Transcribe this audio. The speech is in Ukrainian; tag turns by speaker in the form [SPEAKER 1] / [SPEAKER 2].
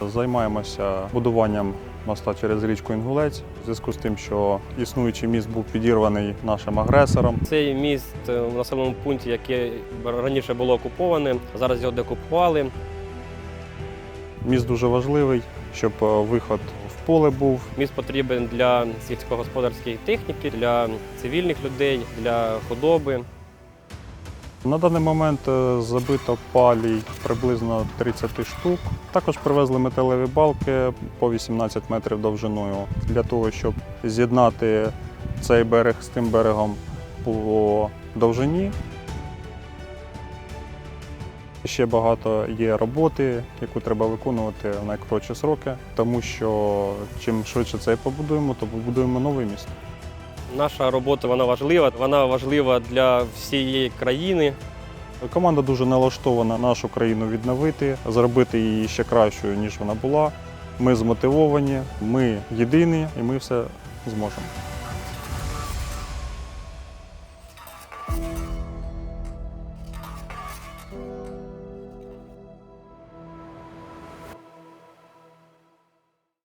[SPEAKER 1] Займаємося будуванням моста через річку Інгулець у зв'язку з тим, що існуючий міст був підірваний нашим агресором.
[SPEAKER 2] Цей міст е, в населеному пункті, яке раніше було окуповане, зараз його декупували.
[SPEAKER 1] Міст дуже важливий, щоб е, виход в поле був.
[SPEAKER 2] Міст потрібен для сільськогосподарської техніки, для цивільних людей, для худоби.
[SPEAKER 1] На даний момент е, забито палій приблизно 30 штук. Також привезли металеві балки по 18 метрів довжиною для того, щоб з'єднати цей берег з тим берегом по довжині. Ще багато є роботи, яку треба виконувати в найкоротші сроки, тому що чим швидше це побудуємо, то побудуємо новий міст.
[SPEAKER 2] Наша робота вона важлива, вона важлива для всієї країни.
[SPEAKER 1] Команда дуже налаштована нашу країну відновити, зробити її ще кращою, ніж вона була. Ми змотивовані, ми єдині і ми все зможемо.